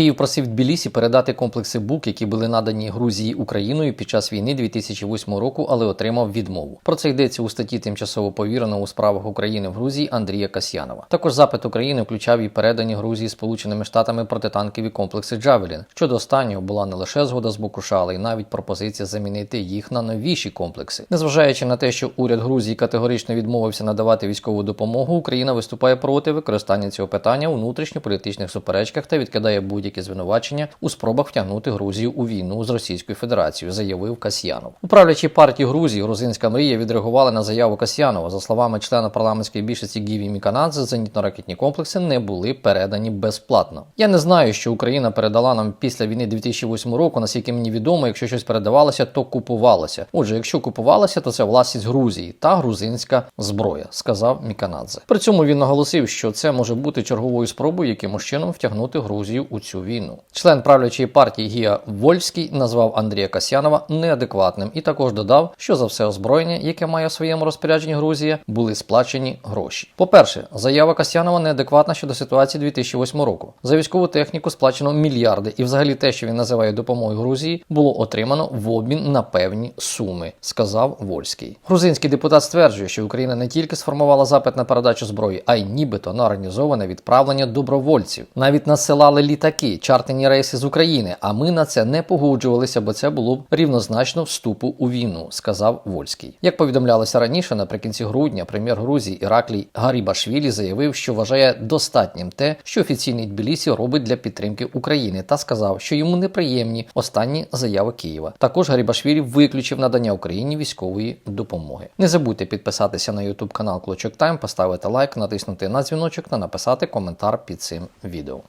Київ просив Тбілісі передати комплекси БУК, які були надані Грузії Україною під час війни 2008 року, але отримав відмову. Про це йдеться у статті тимчасово повіреного у справах України в Грузії Андрія Касьянова. Також запит України включав і передані Грузії Сполученими Штатами протитанкові комплекси Джавелін. Щодо останнього була не лише згода з боку США, але й навіть пропозиція замінити їх на новіші комплекси. Незважаючи на те, що уряд Грузії категорично відмовився надавати військову допомогу, Україна виступає проти використання цього питання у внутрішньополітичних суперечках та відкидає будь-які звинувачення у спробах втягнути Грузію у війну з Російською Федерацією, заявив Касьянов. У правлячій партії Грузії Грузинська мрія відреагували на заяву Касьянова. За словами члена парламентської більшості Гіві Міканадзе, зенітно-ракетні комплекси не були передані безплатно. Я не знаю, що Україна передала нам після війни 2008 року. Наскільки мені відомо, якщо щось передавалося, то купувалося. Отже, якщо купувалося, то це власність Грузії та грузинська зброя, сказав Міканадзе. При цьому він наголосив, що це може бути черговою спробою якимось чином втягнути Грузію у цю війну. Член правлячої партії Гія Вольфський назвав Андрія Касьянова неадекватним і також додав, що за все озброєння, яке має у своєму розпорядженні Грузія, були сплачені гроші. По-перше, заява Касьянова неадекватна щодо ситуації 2008 року. За військову техніку сплачено мільярди, і взагалі те, що він називає допомогою Грузії, було отримано в обмін на певні суми, сказав Вольський. Грузинський депутат стверджує, що Україна не тільки сформувала запит на передачу зброї, а й нібито на організоване відправлення добровольців. Навіть насилали літаки, чартені рейси з України. А ми на це не погоджувалися, бо це було б рівнозначно вступу у війну, сказав Вольський. Як повідомлялося раніше, наприкінці грудня прем'єр Грузії Іраклій Гарібашвілі заявив, що вважає достатнім те, що офіційний Тбілісі робить для підтримки України, та сказав, що йому неприємні останні заяви Києва. Також Гарібашвілі виключив надання Україні військової допомоги. Не забудьте підписатися на YouTube канал Клочок Тайм, поставити лайк, натиснути на дзвіночок та написати коментар під цим відео.